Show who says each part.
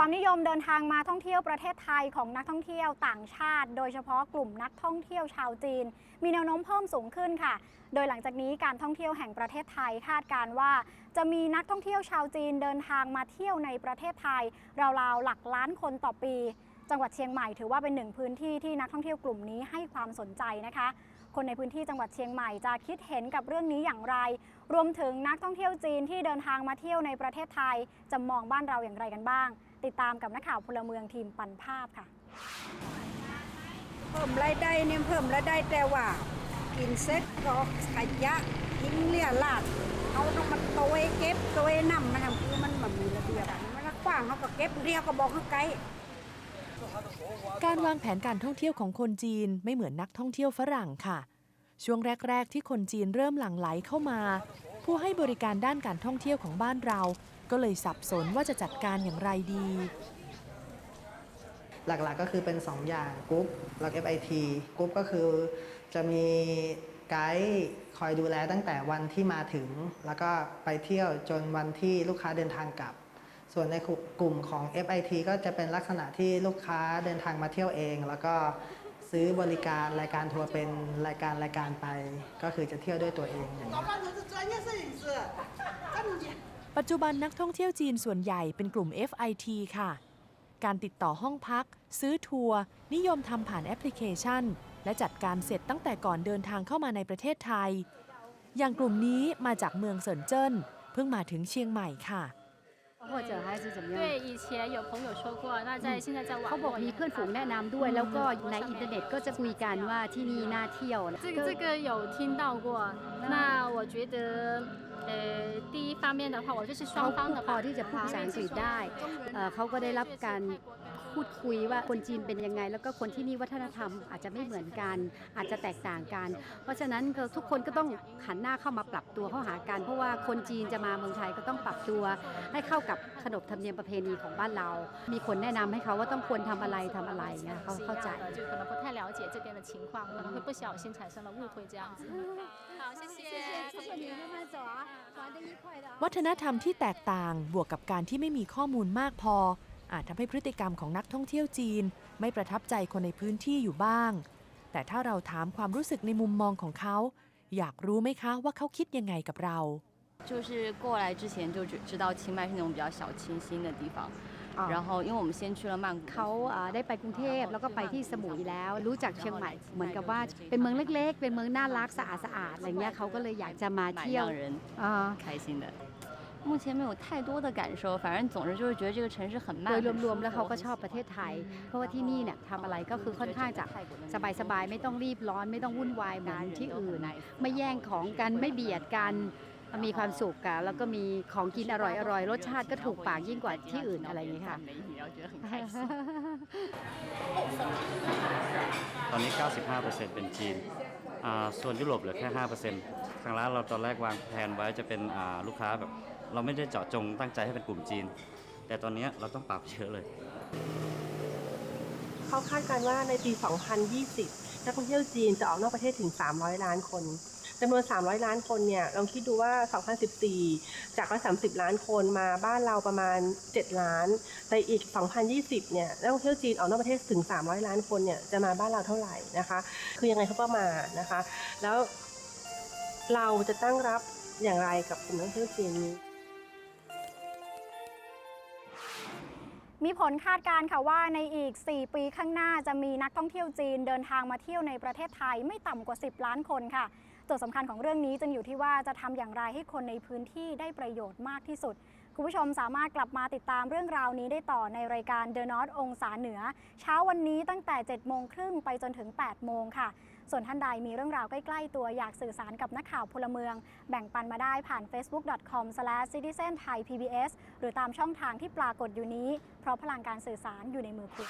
Speaker 1: ความนิยมเดินทางมาท่องเที่ยวประเทศไทยของนักท่องเที่ยวต่างชาติ โดยเฉพาะกลุ่มนักท่องเที่ยวชาวจีน มีแนวโน้มเพิ่มสูงขึ้นค่ะ โดยหลังจากนี้การท่องเที่ยวแห่งประเทศไทยคาดการว่า จะมีนักท่องเที่ยวชาวจีนเดินทางมาเที่ยวในประเทศไทยราวๆหลักล้านคนต่อปี จังหวัดเชียงใหม่ถือว่าเป็นหนึ่งพื้นที่ที่นักท่องเที่ยวกลุ่มนี้ให้ความสนใจนะคะ คนในพื้นที่จังหวัดเชียงใหม่จะคิดเห็นกับเรื่องนี้อย่างไร รวมถึงนักท่องเที่ยวจีนที่เดินทางมาเที่ยวในประเทศไทย จะมองบ้านเราอย่างไรกันบ้าง ติดตามกับนักข่าวพลเมืองทีมปันภาพค่ะ
Speaker 2: เพิ่มรายได้เนี่ยเพิ่มรายได้แต่ว่ากินเซ็ตก็ขยะทิ้งเลี่ยลาดเอาต้องมาโตยเก็บโตยนำมันทำคือมันแบบมีระเบียบมันกว้างเขาก็เก็บเรียวก็บอกเขาไกล
Speaker 3: การวางแผนการท่องเที่ยวของคนจีนไม่เหมือนนักท่องเที่ยวฝรั่งค่ะ ช่วงแรก ๆ ที่คนจีนเริ่มหลั่งไหลเข้ามา ผู้ให้บริการด้านการท่องเที่ยวของบ้านเรา ก็เลยสับสนว่าจะจัดการอย่างไรดี
Speaker 4: หลักๆก็คือเป็น 2 อย่างกรุ๊ปแล้ว FIT กรุ๊ปก็คือจะมีไกด์คอยดูแลตั้งแต่วันที่มาถึง แล้วก็ไปเที่ยวจนวันที่ลูกค้าเดินทางกลับ ส่วนในกลุ่มของ FIT ก็จะเป็นลักษณะที่ลูกค้าเดินทางมาเที่ยวเอง แล้วก็ซื้อบริการรายการทัวร์เป็นรายการรายการไป ก็คือจะเที่ยวด้วยตัวเองอย่างนี้
Speaker 3: ปัจจุบันนักท่องเที่ยวจีนส่วนใหญ่เป็นกลุ่ม FIT ค่ะ การติดต่อห้องพัก ซื้อทัวร์นิยมทำผ่านแอปพลิเคชัน และจัดการเสร็จตั้งแต่ก่อนเดินทางเข้ามาในประเทศไทย อย่างกลุ่มนี้มาจากเมืองเซินเจิ้นเพิ่งมาถึงเชียงใหม่ค่ะ
Speaker 5: 或者还是怎么样？
Speaker 6: 对，以前有朋友说过，那在现在在网
Speaker 5: เขาบอก
Speaker 6: 络
Speaker 5: มีเพื่อนฝูงแนะนำด้วย แล้วก็ในอินเทอร์เน็ตก็จะคุยกันว่าที่นี่น่าเที่ยวนะ
Speaker 6: 这个这个有听到过。那我觉得， 呃，第一方面的话，我就是双
Speaker 5: เขา
Speaker 6: 方的
Speaker 5: พอที่จะพูดภาษาอังกฤษได้เอ่อเขาก็ได้รับการพูดคุยว่าคนจีนเป็นยังไง แล้วก็คนที่นี่วัฒนธรรมอาจจะไม่เหมือนกัน อาจจะแตกต่างกัน เพราะฉะนั้นก็ทุกคนก็ต้องหันหน้าเข้ามาปรับตัวเข้าหากัน เพราะว่าคนจีนจะมาเมืองไทยก็ต้องปรับตัว ให้เข้ากับขนบธรรมเนียมประเพณีของบ้านเรา มีคนแนะนำให้เขาว่าต้องควรทำอะไรทำอะไรเงี้ยเขาเข้าใจ
Speaker 6: 就可能不太了解这边的情况，可能会不小心产生了误会这样子。好，谢谢。
Speaker 3: วัฒนธรรมที่แตกต่างบวกกับการที่ไม่มีข้อมูลมากพอ อาจทำให้พฤติกรรมของนักท่องเที่ยวจีน ไม่ประทับใจคนในพื้นที่อยู่บ้าง แต่ถ้าเราถามความรู้สึกในมุมมองของเขา อยากรู้ไหมคะว่าเขาคิดยังไงกับเรา
Speaker 7: 就是过来之前就知知道清迈是那种比较小清新的地方，
Speaker 5: 哦
Speaker 7: 然后因为我们先去了曼谷，
Speaker 5: เขาอ่าได้ไปกรุงเทพแล้วก็ไปที่สมุยแล้ว รู้จักเชียงใหม่ เหมือนกับว่าเป็นเมืองเล็ก ๆ เป็นเมืองน่ารักสะอาดสะอาดอะไรเงี้ยเขาก็เลยอยากจะมา
Speaker 7: 蛮
Speaker 5: เที่ยว
Speaker 7: 让人
Speaker 5: อ่า
Speaker 7: 开心的。目前没有太多的感受，反正总之就是觉得这个城市很慢。
Speaker 5: โดย
Speaker 7: 很舒
Speaker 5: รวมๆ
Speaker 7: 服
Speaker 5: แล้วเขาก็
Speaker 7: 我很
Speaker 5: ชอบ
Speaker 7: 喜
Speaker 5: ประเทศไทย
Speaker 7: 欢
Speaker 5: เพราะว่าที่นี่เนี่ยทำอะไรก็คือค่อนข้างจะสบายๆ ไม่ต้องรีบร้อนไม่ต้องวุ่นวายเหมือนที่อื่น ไม่แย่งของกันไม่เบียดกัน มีความสุขกะแล้วก็มีของกินอร่อยอร่อยรสชาติก็ถูกปากยิ่งกว่าที่อื่นอะไรอย่างนี้ค่ะ
Speaker 8: ตอนนี้ 95%เป็นจีนส่วนยุโรปเหลือแค่ 5%ทางร้านเราตอนแรกวางแผนไว้จะเป็นลูกค้าแบบ เราไม่ได้เจาะจงตั้งใจให้เป็นกลุ่มจีน แต่ตอนนี้เราต้องปรับเยอะเลย
Speaker 9: เขาคาดการณ์ว่าในปี 2020 นักท่องเที่ยวจีนจะออกนอกประเทศถึง 300 ล้านคน จำนวน 300 ล้านคนเนี่ยลองคิดดูว่า 2014 จาก130ล้านคนมาบ้านเราประมาณ 7 ล้าน แต่อีก 2020 เนี่ยนักท่องเที่ยวจีนออกนอกประเทศถึง 300 ล้านคนเนี่ยจะมาบ้านเราเท่าไหร่นะคะ คือยังไงเขาก็มานะคะ แล้วเราจะตั้งรับอย่างไรกับกลุ่มนักท่องเที่ยวจีนนี้
Speaker 1: มีผลคาดการณ์ค่ะว่าในอีก 4 ปีข้างหน้าจะมีนักท่องเที่ยวจีนเดินทางมาเที่ยวในประเทศไทยไม่ต่ำกว่า 10 ล้านคนค่ะโจทย์สำคัญของเรื่องนี้จึงอยู่ที่ว่าจะทำอย่างไรให้คนในพื้นที่ได้ประโยชน์มากที่สุด คุณผู้ชมสามารถกลับมาติดตามเรื่องราวนี้ได้ต่อในรายการ The North องศาเหนือ เช้าวันนี้ตั้งแต่7โมงครึ่งไปจนถึง8โมงค่ะ ส่วนท่านใดมีเรื่องราวใกล้ๆตัวอยากสื่อสารกับนักข่าวพลเมือง แบ่งปันมาได้ผ่าน facebook.com/citizenthai.pbs หรือตามช่องทางที่ปรากฏอยู่นี้ เพราะพลังการสื่อสารอยู่ในมือคุณ